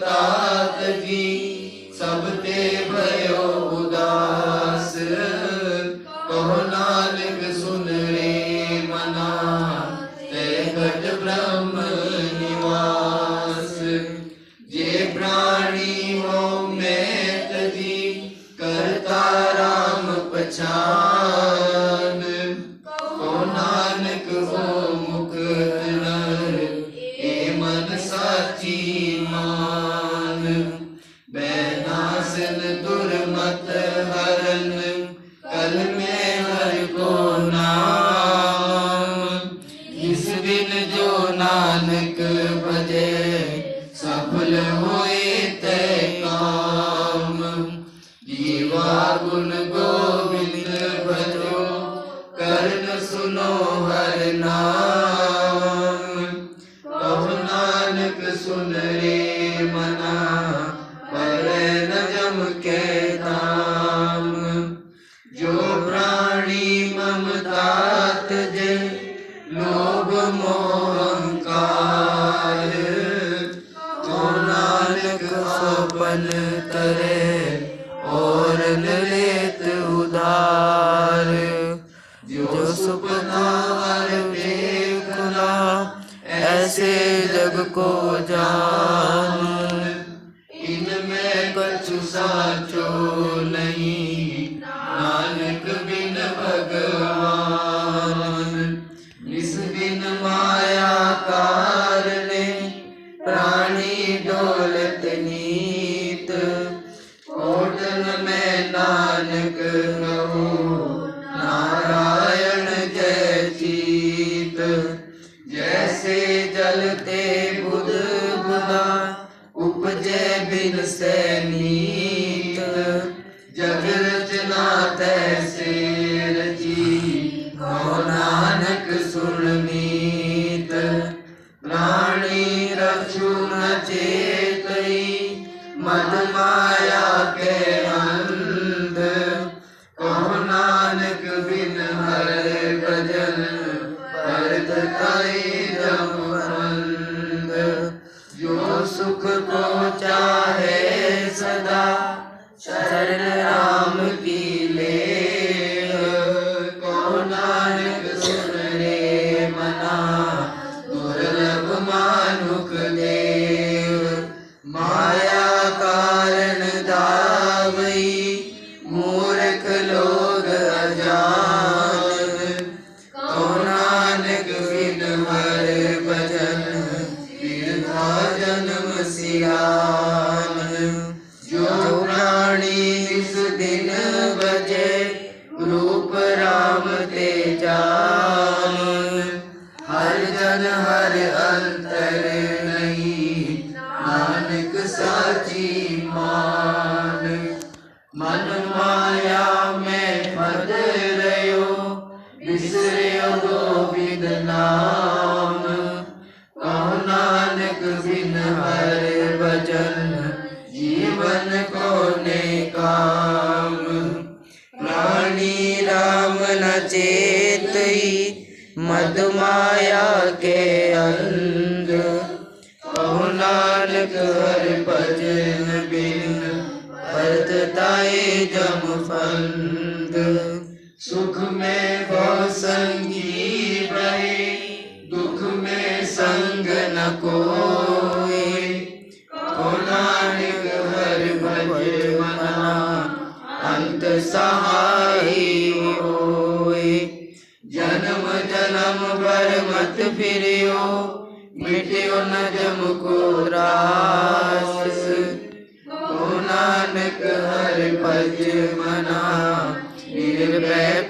तात जी सब ते भयो उदास। कहो नानक, सुन रे मना, ते घट ब्रह्म निवास। जे प्राणी हो ਬੈਨਾਸਨ ਦੁਰਮਤ ਹਰਨ, ਕਲ ਮੈਂ ਹਰ ਕੋ ਨਾਮ। ਇਸ ਬਿਨ ਜੋ ਨਾਨਕ ਭਜੇ, ਸਫਲ ਹੋਏ ਤੇ ਕਾਮ। ਜੀਵਾ ਗੁਣ ਗੋਬਿੰਦ ਭਜੋ, ਕਰਨ ਸੁਨੋ ਹਰ ਨਾਮ। ਕਰ ਜੋ ਸੁਪਨਾ ਹਰ ਦੇਖਨਾ ਐਸੇ ਜਗ ਕੋ ਜਾਨ। ਇਨ ਮੈਂ ਕਛੁ ਸਾਚੋ जैसे जलते मन माया में पद रयो बिसरियो गोविंद नाम। कहो नानक बिन हर भजन, जीवन को ने काम। प्राणी राम न चेतई मद माया के अंध कहो नानक हर भजन जताए जब फंद। सुख में वो संगी रहे, दुख में संग न को अंत सहाय जन्म जन्म भर मत फिर मिटियो न जम को रास। को नानक हर भज मना निर्भय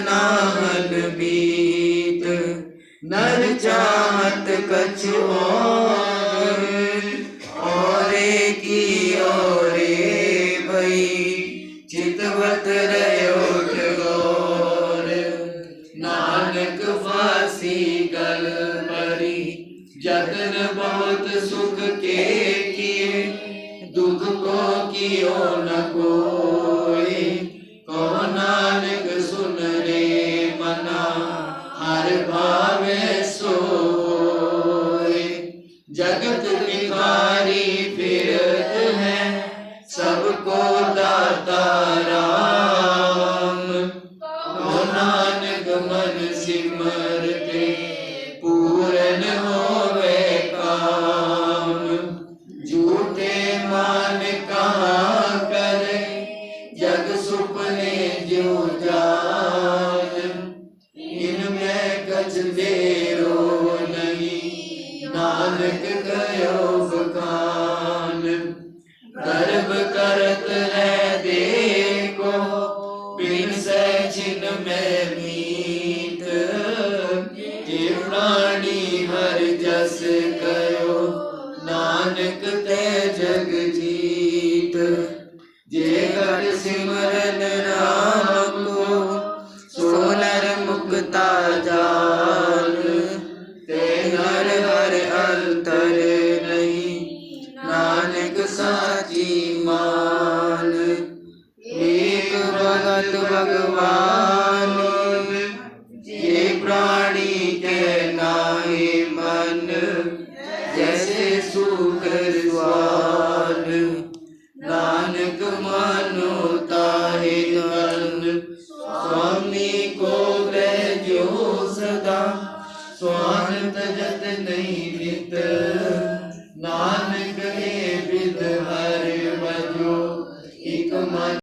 नामन बीत नर चाहत कछु और, औरे की औरे भई चितवत ठगोर नानक फांसी गल परी जतन बहुत सुख के किए, दुख को कियो न कोई नानक गयो बखान गर्भ करत है देखो, बिन सचिन में मीत। ये प्राणी हर जस कयो, नानक ते जग जीत। जे कर सिमरन साची एक भगत भगवान। ये प्राणी के नाहे मन जैसे सूकर स्वान नानक मानो